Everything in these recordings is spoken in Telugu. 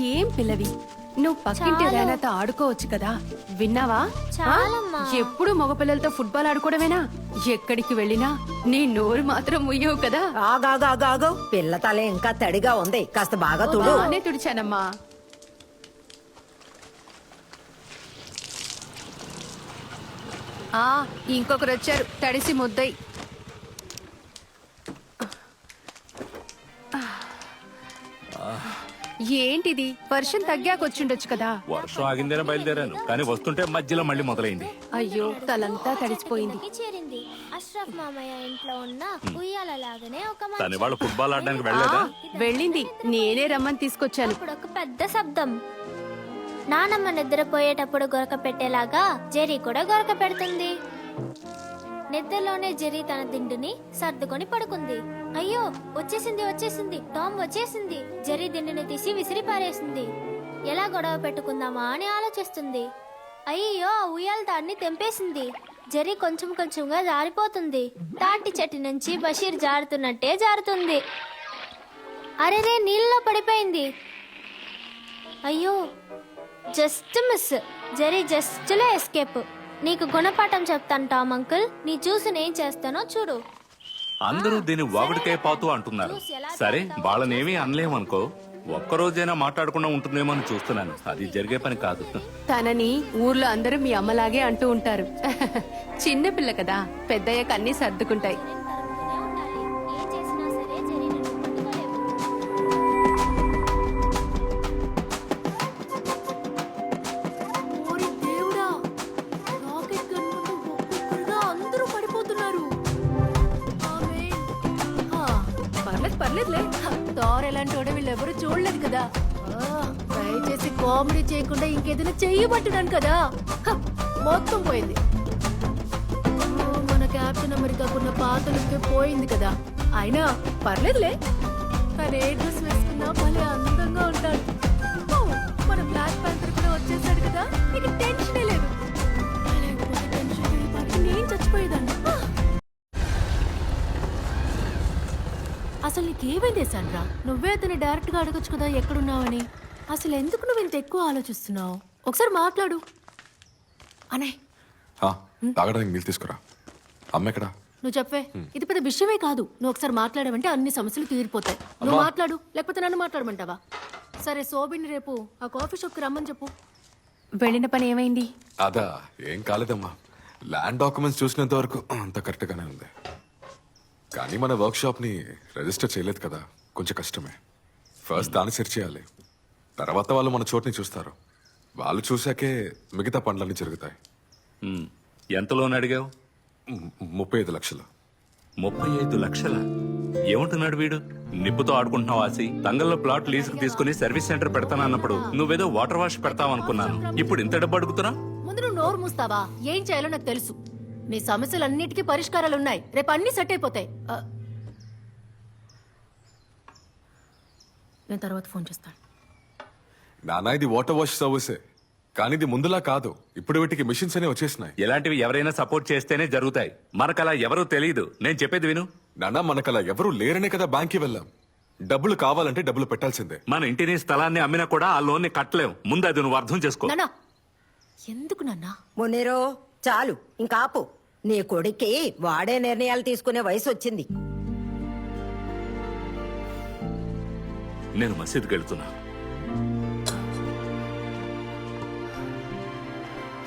ఏం పిల్లవి? నువ్వు పక్కింటి. రేనాతో ఆడుకోవచ్చు కదా. విన్నావా? ఎప్పుడు మగపిల్లలతో ఫుట్బాల్ ఆడుకోవడమేనా? ఎక్కడికి వెళ్ళినా నీ నోరు మాత్రం ముయ్యవు కదా. ఆగాగాగాగు. పిల్ల తల ఇంకా తడిగా ఉంది. కాస్త బాగా తుడు. బానే తుడిచానమ్మా. ఆ ఇంకొకరు వచ్చారు. తడిసి ముద్దయి. ఏంటిది? వర్షం తగ్గాకొచ్చుండొచ్చు కదా. వర్షం ఆగిందేనే బయలుదేరాను? కానీ వస్తుంటే మధ్యలో మళ్ళీ మొదలైంది. అయ్యో తలంతా తడిసిపోయింది. ఇంటికి చేరింది. అష్రఫ్ మామయ్య ఇంట్లో ఉన్న ఉయ్యాల లాగానే ఒక తను మంచం. ఇవాళ ఫుట్బాల్ ఆడడానికి వెళ్ళలేదా? వెళ్ళింది. నేనే రమ్మని తీసుకొచ్చాను. అప్పుడు ఒక పెద్ద శబ్దం. నానమ్మ నిద్రపోయేటప్పుడు గొరక పెట్టేలాగా జెరీ కూడా గొరక పెడుతుంది. నిద్రలోనే జెర్రీ తన దిండుని సర్దుకొని పడుకుంది. అయ్యో వచ్చేసింది వచ్చేసింది టామ్ వచ్చేసింది. జెర్రీ దిండుని తీసి విసిరి పారేసింది. ఎలా గొడవ పెట్టుకుందామా అని ఆలోచిస్తుంది. అయ్యో ఆ ఉయ్యాల తాడిని తెంపేసింది. జెర్రీ కొంచెం కొంచెంగా జారిపోతుంది. తాటి చెట్టు నుంచి బషీర్ జారుతున్నట్టే జారుతుంది. అరేరే నీళ్ళలో పడిపోయింది. అయ్యో జస్ట్ మిస్. జరీ జస్ట్లో ఎస్కేప్. నీకు గుణపాఠం చెప్తాను టామ్ అంకుల్. నీ చూసి నేను చేస్తానో చూడు. అందరూ దీన్ని వాగుడికాయ పాతు అంటున్నారు. సరే వాళ్ళనేమీ అనలేమనుకో ఒక్కరోజైనా మాట్లాడకుండా ఉంటుందేమో అని చూస్తున్నాను. అది జరిగే పని కాదు. తనని ఊర్లో అందరూ మీ అమ్మలాగే అంటూ ఉంటారు. చిన్న పిల్ల కదా పెద్దయ్యాక అన్ని సర్దుకుంటాయి. ఎవరు చూడలేదు కదా? ఆ, దయచేసి కామెడీ చేయకుండా ఇంకేదైనా చెయ్యబట్టున్నాను కదా. మొత్తం పోయింది. మన క్యాప్టెన్ అమెరికాకున్న పాతలకి పోయింది కదా. అయినా పర్లేదులే. తను ఏ డ్రెస్ వేసుకున్నా భలే అందంగా ఉంటాడు. మన బ్లాక్ ప్యాంతర్ కూడా వచ్చేసాడు కదా. ఇక టెన్షనే లేదు. టెన్షన్ నేను చచ్చిపోయేదాన్ని. అసలు నీకేమైంది సాండ్రా నువ్వే అతన్ని డైరెక్ట్గా అడగొచ్చు కదా ఎక్కడున్నావని. అసలు ఎందుకు నువ్వు ఇంత ఎక్కువ ఆలోచిస్తున్నావు? ఒకసారి మాట్లాడు. అనే. తాగడానికి నీళ్ళు తీసుకురా. అమ్మ ఎక్కడా? నువ్వు చెప్పే ఇది పెద్ద విషయమే కాదు. నువ్వు ఒకసారి మాట్లాడమంటే అన్ని సమస్యలు తీరిపోతాయి. నువ్వు మాట్లాడు లేకపోతే నన్ను మాట్లాడమంటావా? సరే సోబిని రేపు ఆ కాఫీ షాప్కి రమ్మని చెప్పు. వెళ్ళిన పని ఏమైంది? అదా ఏం కాలేదమ్మా. ల్యాండ్ డాక్యుమెంట్స్ చూసినంత వరకు అంత కరెక్ట్ గానే ఉంది. కానీ మన వర్క్ షాప్ని రిజిస్టర్ చేయలేదు కదా. కొంచెం కష్టమే. ఫస్ట్ దాన్ని సెర్చ్ చేయాలి. తర్వాత వాళ్ళు మన చోటుని చూస్తారు. వాళ్ళు చూశాకే మిగతా పనులన్నీ జరుగుతాయి. ఉమ్, ఎంత లోన్ అడిగావు? ము- ముప్పై ఐదు లక్షలు. ముప్పై ఐదు లక్షల? ఏమంటున్నాడు వీడు? నిప్పుతో ఆడుకుంటున్నావు ఆసి. తంగల్లో ప్లాట్ లీజుకు తీసుకుని సర్వీస్ సెంటర్ పెడతానన్నప్పుడు నువ్వేదో వాటర్ వాష్ పెడతావు అనుకున్నాను ఇప్పుడు ఇంత డబ్బు అడుగుతున్నా ముందు నువ్వు నోరు మూస్తావా? ఏం చేయాలో నాకు తెలుసు. నీ సమస్యలన్నిటికీ పరిష్కారాలు ఉన్నాయి రేపు అన్ని సెట్ అయిపోతాయి. ఆ. నేను తర్వాత ఫోన్ చేస్తాను. నానా ఇది వాటర్ వాష్ సర్వీసే. కానీ ఇది ముందులా కాదు. ఇప్పుడు వీటికి మిషన్స్ అనే వచ్చేసినాయి. ఇలాంటివి ఎవరైనా సపోర్ట్ చేస్తేనే జరుగుతాయి. మనకలా ఎవరూ తెలియదు నేను చెప్పేది విను. నానా మనకలా ఎవరూ లేరనే కదా బ్యాంక్కి వెళ్ళాం. డబ్బులు కావాలంటే డబ్బులు పెట్టాల్సిందే. మన ఇంటిని స్థలాన్ని అమ్మినా కూడా ఆ లోన్ని కట్టలేం. ముందు అది నువ్వు అర్థం చేసుకో. నాన్నా ఎందుకు నాన్నా? మునీరు చాలు ఇంకా ఆపు నీ కొడుక్కి వాడే నిర్ణయాలు తీసుకునే వయసు వచ్చింది నేను మసీద్కి వెళ్తున్నా.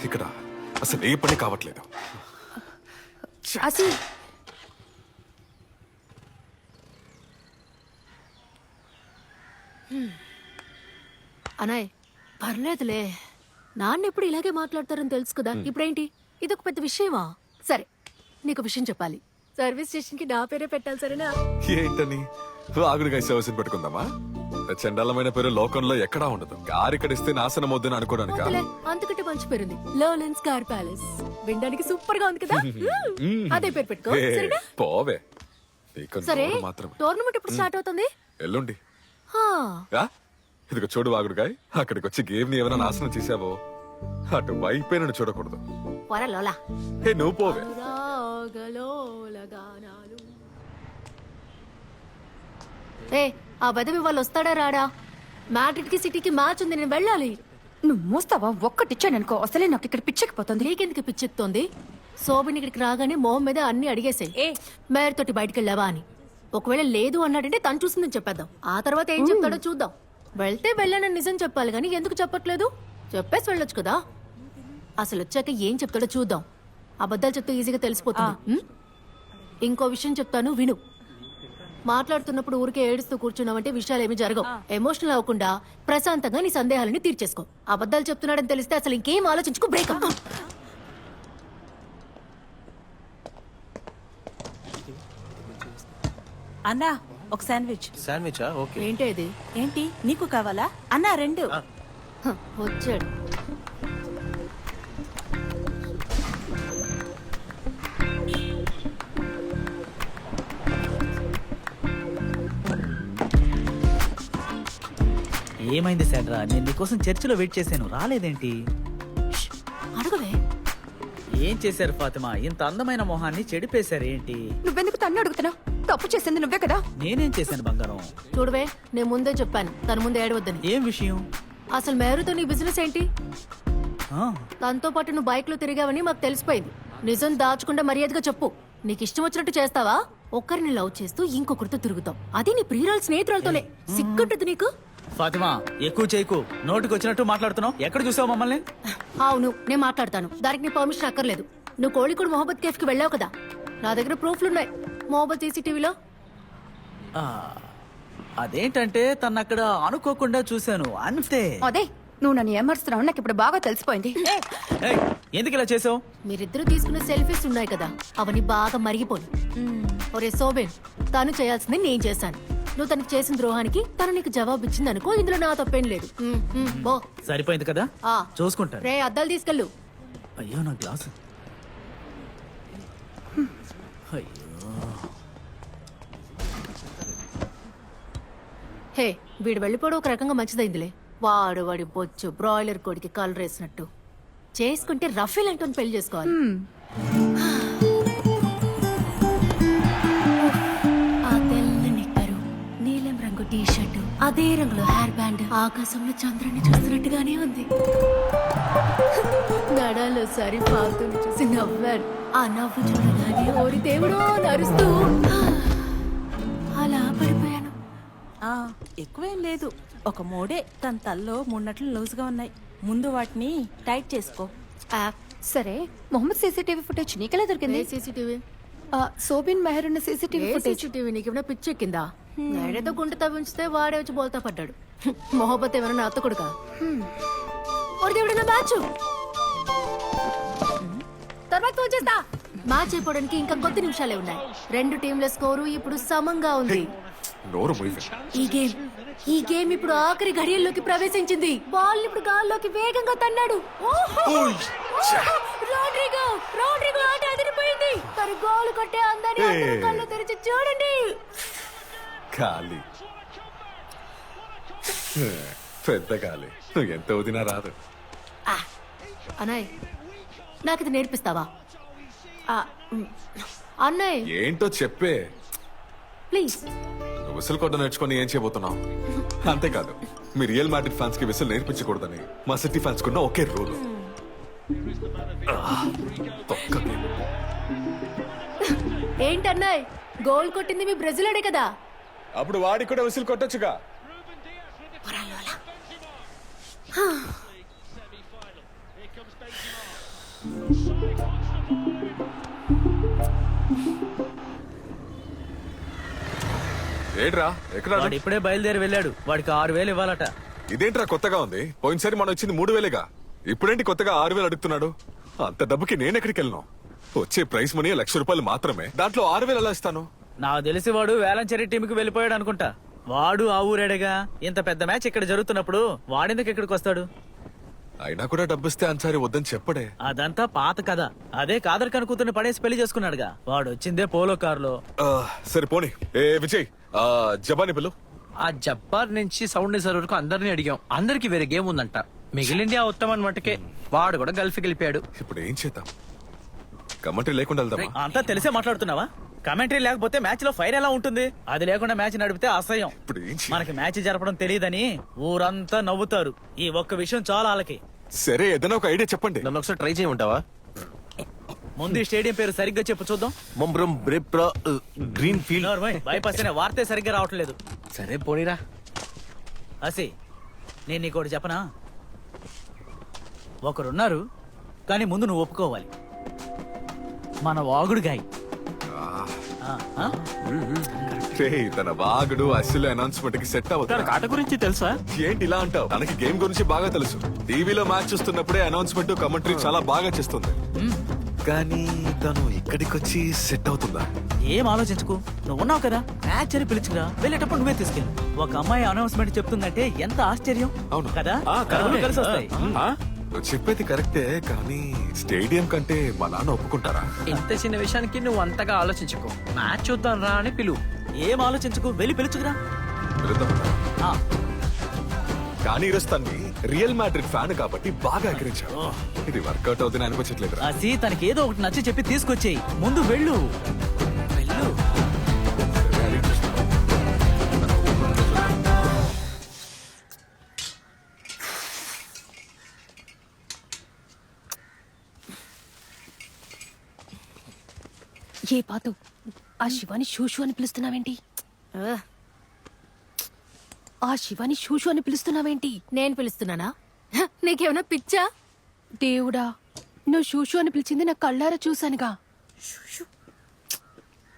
ఇక్కడ అసలు ఏ పని కావట్లేదు. అసి అనాయ్ పర్లేదులే. నాన్న ఎప్పుడు ఇలాగే మాట్లాడతారని తెలుసు కదా. ఇప్పుడేంటి? ఇదొక పెద్ద విషయమా? సరే నీకు విషయం చెప్పాలి. సర్వీస్ స్టేషన్కి నా పేరే పెట్టాలి సరేనా? ఏంటని? ఆగుడిగా సర్వీస్ పెట్టుకుందామా? చండాలమైన పేరు లోకంలో ఎక్కడా ఉండదు. కారు ఇక్కడ ఇస్తే నాశనం వద్దని అనుకోవడానిక వద్దులే, అంతకంటే మంచి పేరుంది లోలెన్స్ కార్ ప్యాలెస్ వినడానికి సూపర్గా ఉంది కదా? మ్మ్. అదే పేరు పెట్టుకో సరేనా? పోవే. నీకు సరే మాత్రమే. టోర్నమెంట్ ఎప్పుడు స్టార్ట్ అవుతుంది? ఎల్లుండి. హా, ఆ? ఇదిగో చూడు వాగుడుగాయ్ అక్కడికి వచ్చి గేమ్ని ఏమైనా నాశనం చేసావో అటు వైపే చూడకూడదు. హే నువ్వు పోవే. ఏ ఆ వెదవి వాళ్ళు వస్తాడా రాడా? మ్యాడ్రిడ్కి సిటీకి మ్యాచ్ ఉంది నేను వెళ్ళాలి. నువ్వు మూస్తావా? ఒక్కటిచ్చాననుకో అసలే నాకు ఇక్కడ పిచ్చెక్కిపోతుంది. నీకెందుకు పిచ్చెత్తోంది శోభిని ఇక్కడికి రాగానే మొహం మీద అన్ని అడిగేసాయి ఏ. మేయర్ తోటి బయటికి వెళ్ళావా అని. ఒకవేళ లేదు అన్నాడంటే తను చూసిందని చెప్పేద్దాం. ఆ తర్వాత ఏం చెప్తాడో చూద్దాం. వెళ్తే వెళ్ళానని నిజం చెప్పాలి కానీ ఎందుకు చెప్పట్లేదు? చెప్పేసి వెళ్ళొచ్చు కదా. అసలు వచ్చాక ఏం చెప్తాడో చూద్దాం. అబద్ధాలు చెప్తే ఈజీగా తెలిసిపోతుంది. ఉం? ఇంకో విషయం చెప్తాను విను. మాట్లాడుతున్నప్పుడు ఊరికే ఏడుస్తూ కూర్చున్నావంటే విషయాలు ఏమి జరగవు ఎమోషనల్ అవ్వకుండా ప్రశాంతంగా నీ సందేహాలని తీర్చేసుకో. అబద్ధాలు చెప్తున్నాడని తెలిస్తే అసలు ఇంకేం ఆలోచించుకో బ్రేకప్ అన్నా ఒక శాండ్విచ్. శాండ్విచా? ఓకే. ఏంటి ఇది? ఏంటి? నీకు కావాలా? అన్నా రెండు. హ, వచ్చాడు. ఏమైంది శాండ్రా? నేను నీకోసం చర్చిలో వెయిట్ చేశాను. రాలేదేంటి? అడగవే. ఏం చేశారు ఫాతిమా? ఇంత అందమైన మొహాన్ని చెడిపేశారు ఏంటి నువ్వెందుకు తన్ను అడుగుతున్నావు? తప్పు చేసింది నువ్వే కదా? నేనేం చేశాను బంగారం? చూడవే నేను ముందే చెప్పాను తన ముందే ఏడవద్దని. ఏం విషయం? అసలు మేరుతో నీ బిజినెస్ ఏంటి? తనతో పాటు నువ్వు బైక్లో తిరిగావని మాకు తెలిసిపోయింది. నిజం దాచకుండా మర్యాదగా చెప్పు. నీకు ఇష్టం వచ్చినట్టు చేస్తావా? ఒక్కరిని లవ్ చేస్తూ ఇంకొకరితో తిరుగుతావు అది నీ ప్రియురాలు స్నేహితురాలతోనే. సిగ్గుంటుంది నీకు? ఫాతిమా ఎక్కువ చేయకు. నోటికి వచ్చినట్టు మాట్లాడుతున్నావు. ఎక్కడ చూసావు మమ్మల్ని? అవును నేను మాట్లాడతాను. దానికి నీ పర్మిషన్ అక్కర్లేదు. నువ్వు కోళికోడు మొహబ్బత్ కేఫ్కి వెళ్ళావు కదా? నా దగ్గర ప్రూఫ్లు మొహబ్బత్ సీసీటీవీలో? ఆ, అదేంటంటే తను అక్కడ అనుకోకుండా చూశాను అంతే. అదే నువ్వు నన్ను ఏమరుస్తున్నావు నాకు ఇప్పుడు బాగా తెలిసిపోయింది. ఏయ్, ఎందుకు ఇలా చేసావు మీరిద్దరూ తీసుకున్న సెల్ఫీస్ ఉన్నాయి కదా అవన్నీ బాగా మరిగిపోయి ఒరే సోబెన్ తను చేయాల్సింది నేను చేశాను. నువ్వు తనకి చేసిన ద్రోహానికి తను నీకు జవాబు ఇచ్చింది అనుకో ఇందులో నా తప్పేం లేదు. బో. సరిపోయింది కదా? ఆ. చూసుకుంటాను. రే అద్దాలు తీసుకెళ్ళు. అయ్యో నా గ్లాసు. అయ్యో. హే వీడు వెళ్ళిపోవడం ఒక రకంగా మంచిదైందిలే. వాడు వాడి బొచ్చు బ్రాయిలర్ కోడికి కలర్ వేసినట్టు. చేసుకుంటే రఫీల్ అంటూ పెళ్ళి చేసుకోవాలి. ఆ తెల్ల నిక్కరు నీలం రంగు టీ షర్టు అదే రంగులో హెయిర్ బ్యాండ్ ఆకాశంలో చంద్రుని చూస్తున్నట్టుగానే ఉంది. నడాలో సరి పాతుని చూసి నవ్వారు. ఆ నవ్వు చూడగానే ఓరి దేవుడో నరుస్తూ ఎక్కువేం లేదు. ఒక మోడే తన తల్లో మూడునట్లు లూజ్గా ఉన్నాయి. ముందు వాటిని టైట్ చేసుకో. ఆ, సరే. మొహమ్మద్ సీసీటీవీ ఫుటేజ్ నీకెలా దొరికింది? సీసీటీవీ? ఆ, సోబిన్ మెహర్ ఉన్న సీసీటీవీ ఫుటేజ్. సీసీటీవీ? నీకేమైనా పిచ్చెక్కిందా? నేడేదో గుంట తవ్వించితే వాడే వచ్చి బోల్తా పడ్డాడు. మొహబ్బత్ ఏమైనా నా అత్తకొడుకా దేవుడు నా మ్యాచ్ తర్వాత ఫోన్ చేస్తా. మ్యాచ్ అయిపోవడానికి ఇంకా కొద్ది నిమిషాలే ఉన్నాయి. రెండు టీంల స్కోరు ఇప్పుడు సమంగా ఉంది. నోరు. ఈ గేమ్ ఈ గేమ్ ఇప్పుడు ఆఖరి ఘడియల్లోకి ప్రవేశించింది. బాల్ ఇప్పుడు గాల్లోకి వేగంగా తన్నాడు. ఓహో! ఓహో! రోడ్రిగో రోడ్రిగో ఆట అదిరిపోయింది. తను గోల్ కొట్టే అందాన్ని అందరూ కళ్ళు తెరిచి చూడండి. ఖాళీ. పెద్ద ఖాళీ. నువ్వు ఎంత వదినా రాదు. అన్నయ్య నాకు ఇది నేర్పిస్తావా? ఆ, మ్, అన్నయ్య. ఏంటో చెప్పే. ప్లీజ్. విసులు కొట్ట నేర్చుకొని ఏం చేయబోతున్నావు? అంతేకాదు మీ రియల్ మ్యాడ్రిడ్ ఫ్యాన్స్కి విసులు నేర్పించకూడదని మా సిటీ ఫ్యాన్స్ కున్న ఒకే రూల్ తొక్కకి ఏంటన్నయ్య గోల్ కొట్టింది మీ బ్రెజిలోడే కదా? అప్పుడు వాడికి కూడా విసులు కొట్టొచ్చుగా. ఏంట్రా ఎక్కడ వాడు ఇప్పుడే బయలుదేరి వెళ్ళాడు. వాడికి ఆరు వేలు ఇవ్వాలట. ఇదేంట్రా కొత్తగా ఉంది? పోయినసారి మనం వచ్చింది మూడు వేలేగా. ఇప్పుడేంటి కొత్తగా ఆరు వేలు అడుగుతున్నాడు? అంత డబ్బుకి నేను ఎక్కడికి వెళ్ళను? వచ్చే ప్రైస్ మనీ లక్ష రూపాయలు మాత్రమే. దాంట్లో ఆరు వేలు ఎలా ఇస్తాను? నాకు తెలిసి వాడు వేలంచెరి టీంకి వెళ్ళిపోయాడు అనుకుంటా. వాడు ఆ ఊరేడగా? ఇంత పెద్ద మ్యాచ్ ఇక్కడ జరుగుతున్నప్పుడు వాడెందుకు ఇక్కడికి వస్తాడు? అయినా కూడా డబ్బిస్తే అన్సారి వద్దని చెప్పడే. అదంతా పాత కథ. అదే కాదర్ కను కూతుర్ని పడేసి పెళ్ళి చేసుకున్నాడుగా. వాడు వచ్చిందే పోలో కారులో. ఆ, సరే పోనీ. ఏ విజయ్ జబాని పిల్లు ఆ జబ్బార్ నుంచి సౌండ్ సార్ వరకు అందరినీ అడిగాం. అందరికి వేరే గేమ్ ఉందంట. మిగిలింది ఆ ఉత్తమన్ మటుకే వాడు కూడా గల్ఫ్కి వెళ్ళిపోయాడు. ఇప్పుడు ఏం చేద్దాం? కమెంటరీ లేకుండా వెళ్దామా? అంతా తెలిసే మాట్లాడుతున్నావా? కమెంటరీ లేకపోతే మ్యాచ్లో ఫైర్ ఎలా ఉంటుంది? అది లేకుండా మ్యాచ్ నడిపితే అసహ్యం. ఇప్పుడు ఏం చేయాలి? మనకి మ్యాచ్ జరపడం తెలియదని ఊరంతా నవ్వుతారు. ఈ ఒక్క విషయం చాలా వాళ్ళకి. సరే ఏదైనా ఒక ఐడియా చెప్పండి. నన్ను ఒకసారి ట్రై చేయమంటావా? ముందు ఈ స్టేడియం పేరు సరిగ్గా చెప్పు చూద్దాం. బ్రిప్రా గ్రీన్ ఫీల్డ్ బైపాస్ అనే వార్తే సరిగ్గా రావట్లేదు సరే పోనీరా. అసి నేను నీకోటి చెప్పనా? ఒకరున్నారు కానీ ముందు నువ్వు ఒప్పుకోవాలి. మన వాగుడు గాయ్. ఆ, ఆ? రేయ్, తన వాగుడు అసలు అనౌన్స్మెంట్కి సెట్ అవుతుంది కాట గురించి తెలుసా? ఏంటి ఇలా అంటావు? తనకి గేమ్ గురించి బాగా తెలుసు. టీవీలో మ్యాచ్ చూస్తున్నప్పుడే అనౌన్స్మెంట్ కమెంటరీ చాలా బాగా చేస్తుంది. కానీ తను ఇక్కడికి వచ్చి సెట్ అవుతుందా? ఏం ఆలోచించుకు. నువ్వు ఉన్నావు కదా మ్యాచ్ అని పిలుచుకురా వెళ్ళేటప్పుడు నువ్వే తీసుకెళ్ళు. ఒక అమ్మాయి అనౌన్స్మెంట్ చెప్తుందంటే ఎంత ఆశ్చర్యం. అవును. కదా? కలిసి వస్తాయి? నువ్వు చెప్పేది కరెక్టే కానీ స్టేడియం కంటే మా నాన్న ఒప్పుకుంటారా? ఇంత చిన్న విషయానికి నువ్వు అంతగా ఆలోచించుకో. మ్యాచ్ చూద్దాం రా అని పిలువు. ఏం ఆలోచించుకు? వెళ్ళి పిలుచుకురా. కానీ ఈరోజు తన్ని రియల్ మ్యాడ్రిడ్ ఫ్యాన్ కాబట్టి బాగా ఎక్కిరించావు ఇది వర్కౌట్ అవుతుంది అనిపించట్లేదు అసి తనకి ఏదో ఒకటి నచ్చి చెప్పి తీసుకొచ్చేయి. ముందు వెళ్ళు. వెళ్ళు. ఏ పాతు? ఆ శివాని షూషు అని పిలుస్తున్నావేంటి? ఆ శివాని షూషు అని పిలుస్తున్నావేంటి? నేను పిలుస్తున్నానా? హ, నీకేమైనా పిచ్చా? దేవుడా నువ్వు షూషు అని పిలిచింది నా కళ్ళారా చూశానుగా.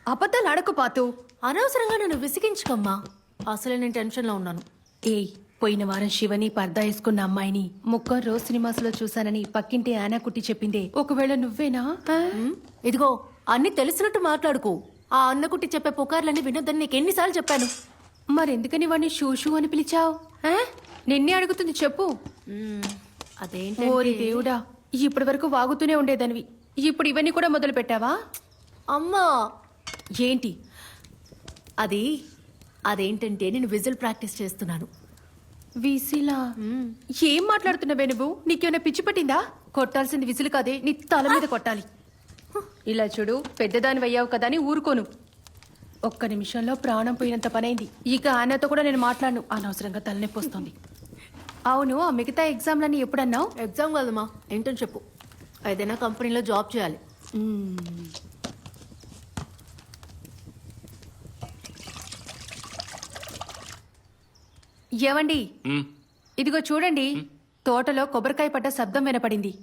అబద్ధాలు పాతు. అనవసరంగా నన్ను విసిగించుకమ్మా. అసలే నేను టెన్షన్లో ఉన్నాను. ఏయ్ పోయిన వారం శివని పర్దా వేసుకున్న అమ్మాయిని ముక్కర్ రోజు సినిమాస్లో చూశానని పక్కింటి ఆనా కుట్టి చెప్పిందే. ఒకవేళ నువ్వేనా? ఆ? ఉమ్, ఇదిగో అన్ని తెలిసినట్టు మాట్లాడుకో. ఆ అన్నకుట్టి చెప్పే పుకార్లన్నీ వినొద్దని నీకు ఎన్నిసార్లు చెప్పాను. మరెందుకని వాడిని షూషు అని పిలిచావు? నిన్నే అడుగుతుంది చెప్పు. అదేంటి ఓరి దేవుడా ఇప్పటి వరకు వాగుతూనే ఉండేదానివి. ఇప్పుడు ఇవన్నీ కూడా మొదలు పెట్టావా అమ్మా! ఏంటి? అది అదేంటంటే నేను విజిల్ ప్రాక్టీస్ చేస్తున్నాను. విసిలా ఏం మాట్లాడుతున్నావే నువ్వు? నీకేమైనా పిచ్చి పట్టిందా? కొట్టాల్సింది విసులు కాదే నీ తల మీద కొట్టాలి. ఇలా చూడు పెద్దదాని అయ్యావు కదా అని ఊరుకోను. ఒక్క నిమిషంలో ప్రాణం పోయినంత పనైంది. ఇక ఆయనతో కూడా నేను మాట్లాడను. అనవసరంగా తలనొప్పి వస్తుంది. అవును ఆ మిగతా ఎగ్జామ్లన్నీ ఎప్పుడన్నావు? ఎగ్జామ్ కాదమ్మా ఏంటని చెప్పు. ఏదైనా కంపెనీలో జాబ్ చేయాలి. ఏవండి? ఇదిగో చూడండి. తోటలో కొబ్బరికాయ పడ్డ శబ్దం వినపడింది.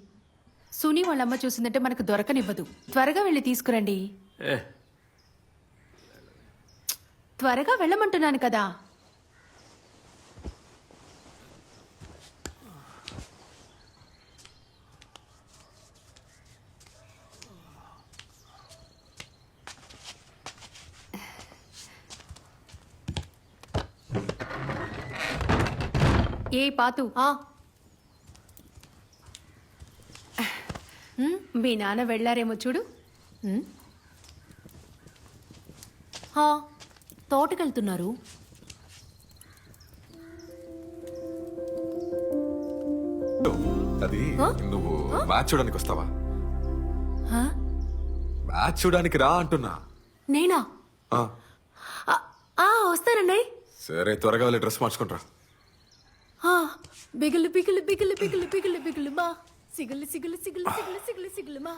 సుని వాళ్ళమ్మ చూసిందంటే మనకు దొరకనివ్వదు. త్వరగా వెళ్ళి తీసుకురండి. ఏ త్వరగా వెళ్ళమంటున్నాను కదా. ఏ పాతు ఆ, మీ నాన్న వెళ్ళారేమో చూడు. హా, తోటకెళ్తున్నారు. అది నువ్వు మ్యాచ్ చూడడానికి వస్తావా? మ్యాచ్ చూడడానికి రా అంటున్నా. నేనా? వస్తానండి. సరే త్వరగా వెళ్ళి డ్రెస్ మార్చుకుంటా బిగులు బిగులు బిగులు బిగులు బిగులు బిగులు మా. సిగులు సిగులు సిగులు సిగులు సిగులు సిగులు మా.